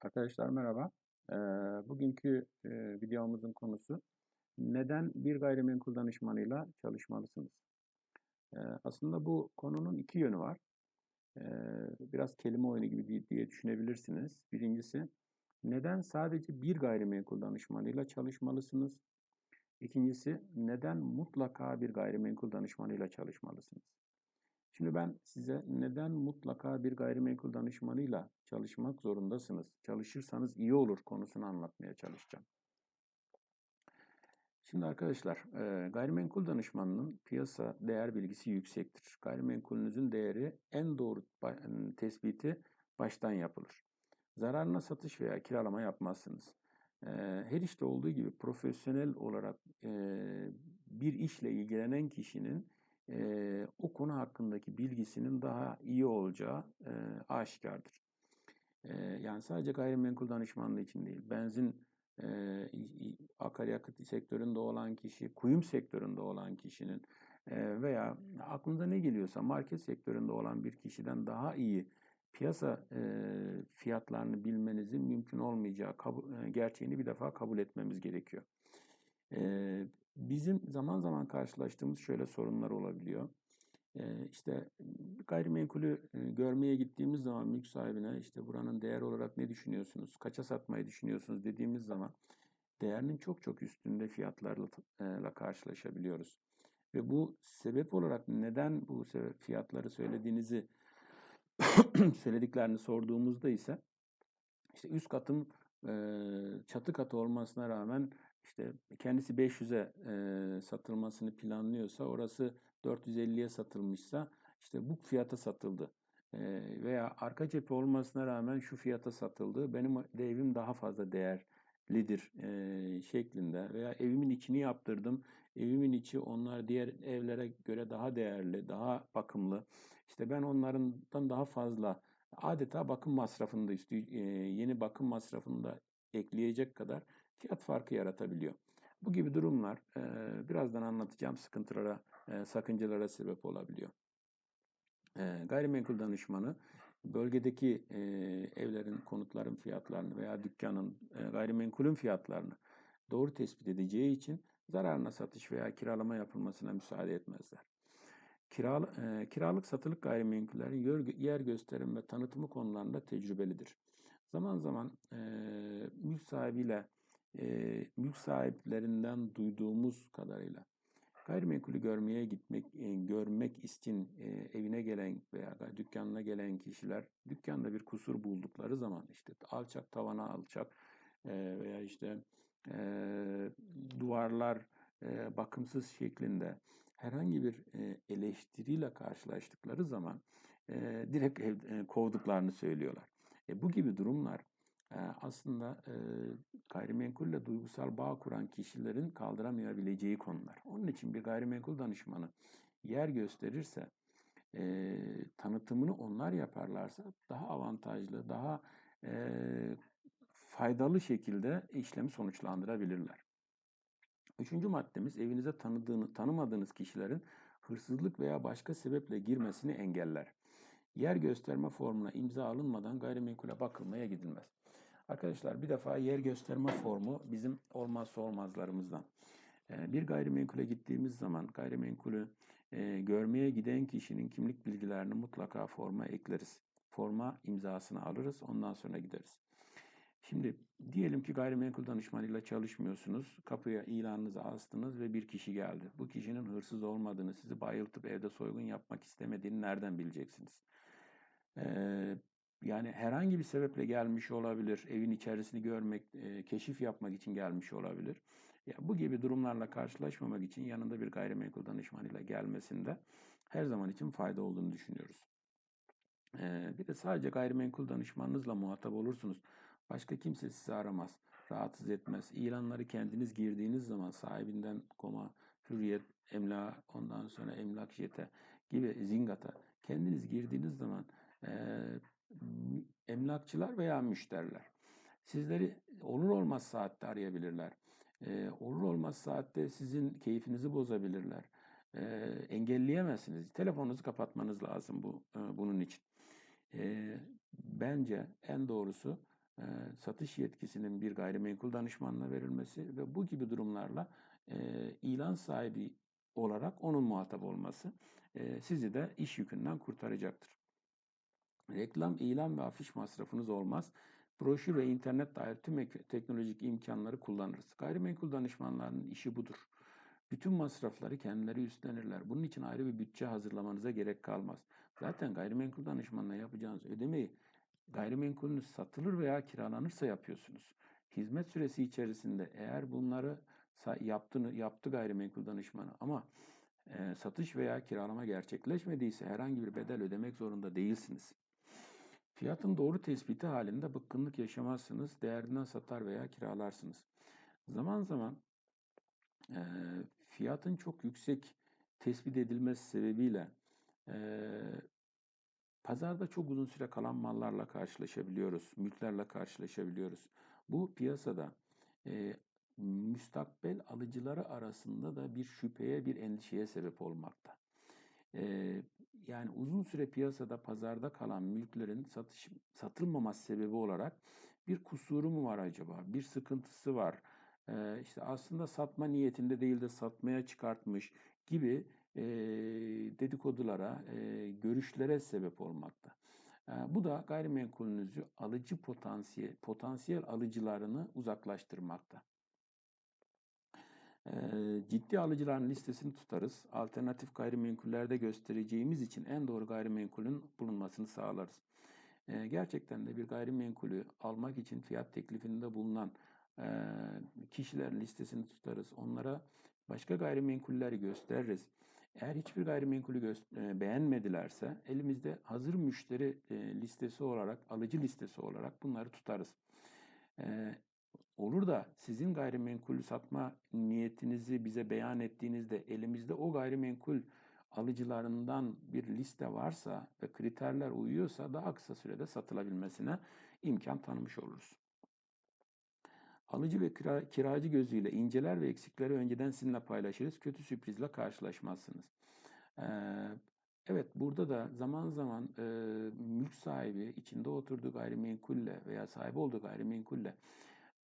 Arkadaşlar merhaba. Eee, bugünkü eee, videomuzun konusu neden bir gayrimenkul danışmanıyla çalışmalısınız? Eee, aslında bu konunun iki yönü var. Eee, biraz kelime oyunu gibi diye düşünebilirsiniz. Birincisi, neden sadece bir gayrimenkul danışmanıyla çalışmalısınız? İkincisi, neden mutlaka bir gayrimenkul danışmanıyla çalışmalısınız? Şimdi ben size neden mutlaka bir gayrimenkul danışmanıyla çalışmak zorundasınız, çalışırsanız iyi olur konusunu anlatmaya çalışacağım. Şimdi arkadaşlar, gayrimenkul danışmanının piyasa değer bilgisi yüksektir. Gayrimenkulünüzün değeri en doğru tespiti baştan yapılır. Zararına satış veya kiralama yapmazsınız. Her işte olduğu gibi profesyonel olarak bir işle ilgilenen kişinin e, o konu hakkındaki bilgisinin daha iyi olacağı e, aşikardır. E, Yani sadece gayrimenkul danışmanlığı için değil, benzin e, akaryakıt sektöründe olan kişi, kuyum sektöründe olan kişinin e, veya aklınıza ne geliyorsa market sektöründe olan bir kişiden daha iyi piyasa e, fiyatlarını bilmenizin mümkün olmayacağı e, gerçeğini bir defa kabul etmemiz gerekiyor. E, Bizim zaman zaman karşılaştığımız şöyle sorunlar olabiliyor. E, işte gayrimenkulü görmeye gittiğimiz zaman mülk sahibine işte buranın değer olarak ne düşünüyorsunuz, kaça satmayı düşünüyorsunuz dediğimiz zaman değerinin çok çok üstünde fiyatlarla la karşılaşabiliyoruz. Ve bu sebep olarak neden bu fiyatları söylediğinizi söylediklerini sorduğumuzda ise işte üst katın çatı katı olmasına rağmen işte kendisi 500'e e, satılmasını planlıyorsa orası 450'ye satılmışsa işte bu fiyata satıldı. E, veya arka cephe olmasına rağmen şu fiyata satıldı. Benim de evim daha fazla değerlidir e, şeklinde veya evimin içini yaptırdım. Evimin içi onlar diğer evlere göre daha değerli, daha bakımlı. İşte ben onlardan daha fazla adeta bakım masrafını da üstü, e, yeni bakım masrafını da ekleyecek kadar fiyat farkı yaratabiliyor. Bu gibi durumlar e, birazdan anlatacağım sıkıntılara, e, sakıncalara sebep olabiliyor. E, gayrimenkul danışmanı bölgedeki e, evlerin, konutların fiyatlarını veya dükkanın, e, gayrimenkulün fiyatlarını doğru tespit edeceği için zararına satış veya kiralama yapılmasına müsaade etmezler. Kiral, e, kiralık satılık gayrimenkullerin yer, yer gösterim ve tanıtımı konularında tecrübelidir. Zaman zaman e, mülk sahibiyle e, mülk sahiplerinden duyduğumuz kadarıyla gayrimenkulü görmeye gitmek, e, görmek için e, evine gelen veya dükkanına gelen kişiler dükkanda bir kusur buldukları zaman işte alçak tavana alçak e, veya işte e, duvarlar e, bakımsız şeklinde herhangi bir e, eleştiriyle karşılaştıkları zaman e, direkt ev, e, kovduklarını söylüyorlar. E, bu gibi durumlar aslında gayrimenkulle duygusal bağ kuran kişilerin kaldıramayabileceği konular. Onun için bir gayrimenkul danışmanı yer gösterirse, tanıtımını onlar yaparlarsa daha avantajlı, daha faydalı şekilde işlemi sonuçlandırabilirler. Üçüncü maddemiz evinize tanıdığını, tanımadığınız kişilerin hırsızlık veya başka sebeple girmesini engeller. Yer gösterme formuna imza alınmadan gayrimenkule bakılmaya gidilmez. Arkadaşlar bir defa yer gösterme formu bizim olmazsa olmazlarımızdan. Ee, Bir gayrimenkule gittiğimiz zaman gayrimenkulü e, görmeye giden kişinin kimlik bilgilerini mutlaka forma ekleriz. Forma imzasını alırız, ondan sonra gideriz. Şimdi diyelim ki gayrimenkul danışmanıyla çalışmıyorsunuz. Kapıya ilanınızı astınız ve bir kişi geldi. Bu kişinin hırsız olmadığını, sizi bayıltıp evde soygun yapmak istemediğini nereden bileceksiniz? Yani herhangi bir sebeple gelmiş olabilir. Evin içerisini görmek, e, keşif yapmak için gelmiş olabilir. Ya bu gibi durumlarla karşılaşmamak için yanında bir gayrimenkul danışmanıyla gelmesinde her zaman için fayda olduğunu düşünüyoruz. Ee, bir de sadece gayrimenkul danışmanınızla muhatap olursunuz. Başka kimse sizi aramaz, rahatsız etmez. İlanları kendiniz girdiğiniz zaman sahibinden koma, hürriyet, emlak, ondan sonra emlak jete gibi zingata kendiniz girdiğiniz zaman emlakçılar veya müşteriler sizleri olur olmaz saatte arayabilirler. E, olur olmaz saatte sizin keyfinizi bozabilirler. E, engelleyemezsiniz. Telefonunuzu kapatmanız lazım bu e, bunun için. E, bence en doğrusu e, satış yetkisinin bir gayrimenkul danışmanına verilmesi ve bu gibi durumlarla e, ilan sahibi olarak onun muhatap olması e, sizi de iş yükünden kurtaracaktır. Reklam, ilan ve afiş masrafınız olmaz. Broşür ve internet dair tüm ek- teknolojik imkanları kullanırız. Gayrimenkul danışmanlarının işi budur. Bütün masrafları kendileri üstlenirler. Bunun için ayrı bir bütçe hazırlamanıza gerek kalmaz. Zaten gayrimenkul danışmanına yapacağınız ödemeyi gayrimenkulünüz satılır veya kiralanırsa yapıyorsunuz. Hizmet süresi içerisinde eğer bunları yaptığını yaptı gayrimenkul danışmanı ama e, satış veya kiralama gerçekleşmediyse herhangi bir bedel ödemek zorunda değilsiniz. Fiyatın doğru tespiti halinde bıkkınlık yaşamazsınız, değerinden satar veya kiralarsınız. Zaman zaman e, fiyatın çok yüksek tespit edilmesi sebebiyle e, pazarda çok uzun süre kalan mallarla karşılaşabiliyoruz, mülklerle karşılaşabiliyoruz. Bu piyasada e, müstakbel alıcıları arasında da bir şüpheye, bir endişeye sebep olmakta. Yani uzun süre piyasada, pazarda kalan mülklerin satış, satılmaması sebebi olarak bir kusuru mu var acaba? Bir sıkıntısı var. Ee, işte aslında satma niyetinde değil de satmaya çıkartmış gibi e, dedikodulara, e, görüşlere sebep olmakta. E, bu da gayrimenkulünüzü alıcı potansiyel, potansiyel alıcılarını uzaklaştırmakta. Ciddi alıcıların listesini tutarız. Alternatif gayrimenkullerde göstereceğimiz için en doğru gayrimenkulün bulunmasını sağlarız. Gerçekten de bir gayrimenkulü almak için fiyat teklifinde bulunan kişilerin listesini tutarız. Onlara başka gayrimenkulleri gösteririz. Eğer hiçbir gayrimenkulü beğenmedilerse elimizde hazır müşteri listesi olarak, alıcı listesi olarak bunları tutarız. Olur da sizin gayrimenkulü satma niyetinizi bize beyan ettiğinizde elimizde o gayrimenkul alıcılarından bir liste varsa ve kriterler uyuyorsa daha kısa sürede satılabilmesine imkan tanımış oluruz. Alıcı ve kira- kiracı gözüyle inceler ve eksikleri önceden sizinle paylaşırız. Kötü sürprizle karşılaşmazsınız. Ee, evet burada da zaman zaman e, mülk sahibi içinde oturduğu gayrimenkulle veya sahibi olduğu gayrimenkulle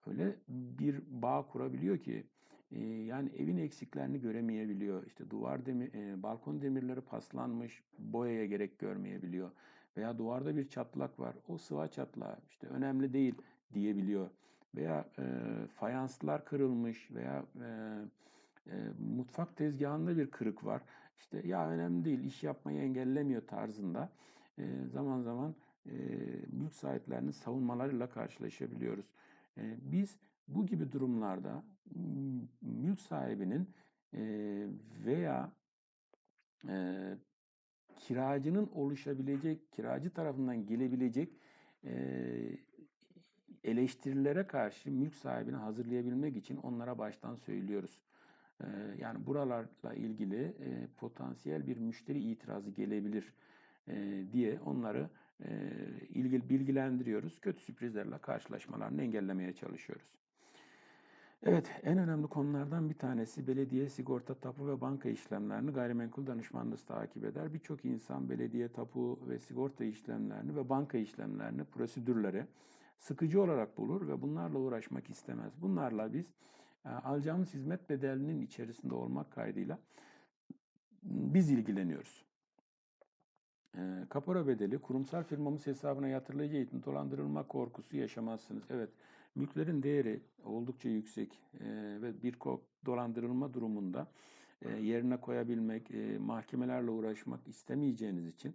öyle bir bağ kurabiliyor ki e, yani evin eksiklerini göremeyebiliyor. İşte duvar demir, e, balkon demirleri paslanmış, boyaya gerek görmeyebiliyor. Veya duvarda bir çatlak var, o sıva çatlağı işte önemli değil diyebiliyor. Veya e, fayanslar kırılmış veya e, e, mutfak tezgahında bir kırık var. İşte ya önemli değil, iş yapmayı engellemiyor tarzında e, zaman zaman e, mülk sahiplerinin savunmalarıyla karşılaşabiliyoruz. Biz bu gibi durumlarda mülk sahibinin veya kiracının oluşabilecek, kiracı tarafından gelebilecek eleştirilere karşı mülk sahibini hazırlayabilmek için onlara baştan söylüyoruz. Yani buralarla ilgili potansiyel bir müşteri itirazı gelebilir diye onları ilgili bilgilendiriyoruz. Kötü sürprizlerle karşılaşmalarını engellemeye çalışıyoruz. Evet, en önemli konulardan bir tanesi belediye, sigorta, tapu ve banka işlemlerini gayrimenkul danışmanlığı takip eder. Birçok insan belediye, tapu ve sigorta işlemlerini ve banka işlemlerini, prosedürleri sıkıcı olarak bulur ve bunlarla uğraşmak istemez. Bunlarla biz alacağımız hizmet bedelinin içerisinde olmak kaydıyla biz ilgileniyoruz. E, kapora bedeli kurumsal firmamız hesabına yatırılacağı için dolandırılma korkusu yaşamazsınız. Evet, mülklerin değeri oldukça yüksek e, ve bir dolandırılma durumunda e, yerine koyabilmek, mahkemelerle uğraşmak istemeyeceğiniz için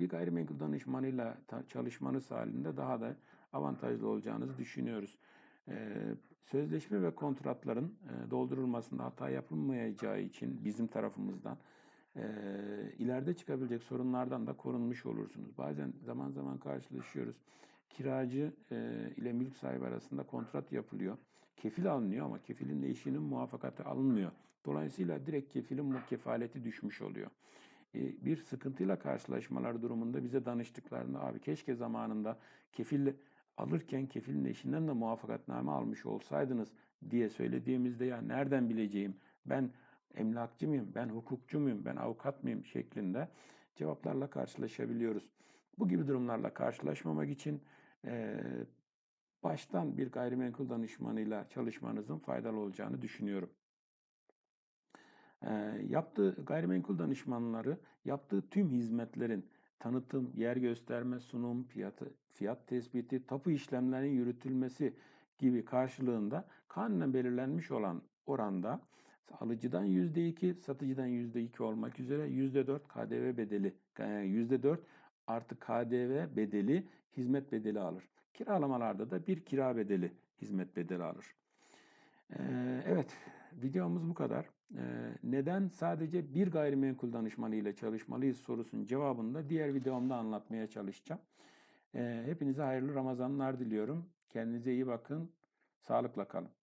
bir gayrimenkul danışmanıyla çalışmanız halinde daha da avantajlı olacağınızı düşünüyoruz. E, sözleşme ve kontratların e, doldurulmasında hata yapılmayacağı için bizim tarafımızdan e, ileride çıkabilecek sorunlardan da korunmuş olursunuz. Bazen zaman zaman karşılaşıyoruz. Kiracı e, ile mülk sahibi arasında kontrat yapılıyor. Kefil alınıyor ama kefilin eşinin muvaffakatı alınmıyor. Dolayısıyla direkt kefilin kefaleti düşmüş oluyor. Bir sıkıntıyla karşılaşmalar durumunda bize danıştıklarında abi keşke zamanında kefil alırken kefilin eşinden de muvaffakatname almış olsaydınız diye söylediğimizde ya nereden bileceğim ben emlakçı mıyım, ben hukukçu muyum, ben avukat mıyım şeklinde cevaplarla karşılaşabiliyoruz. Bu gibi durumlarla karşılaşmamak için e, baştan bir gayrimenkul danışmanıyla çalışmanızın faydalı olacağını düşünüyorum. Ee, yaptığı gayrimenkul danışmanları yaptığı tüm hizmetlerin tanıtım, yer gösterme, sunum, fiyatı, fiyat tespiti, tapu işlemlerinin yürütülmesi gibi karşılığında kanunen belirlenmiş olan oranda alıcıdan %2, satıcıdan %2 olmak üzere %4 KDV bedeli, yani %4 artı KDV bedeli hizmet bedeli alır. Kiralamalarda da bir kira bedeli hizmet bedeli alır. Ee, evet, videomuz bu kadar. Ee, neden sadece bir gayrimenkul danışmanı ile çalışmalıyız sorusunun cevabını da diğer videomda anlatmaya çalışacağım. Ee, hepinize hayırlı Ramazanlar diliyorum. Kendinize iyi bakın. Sağlıkla kalın.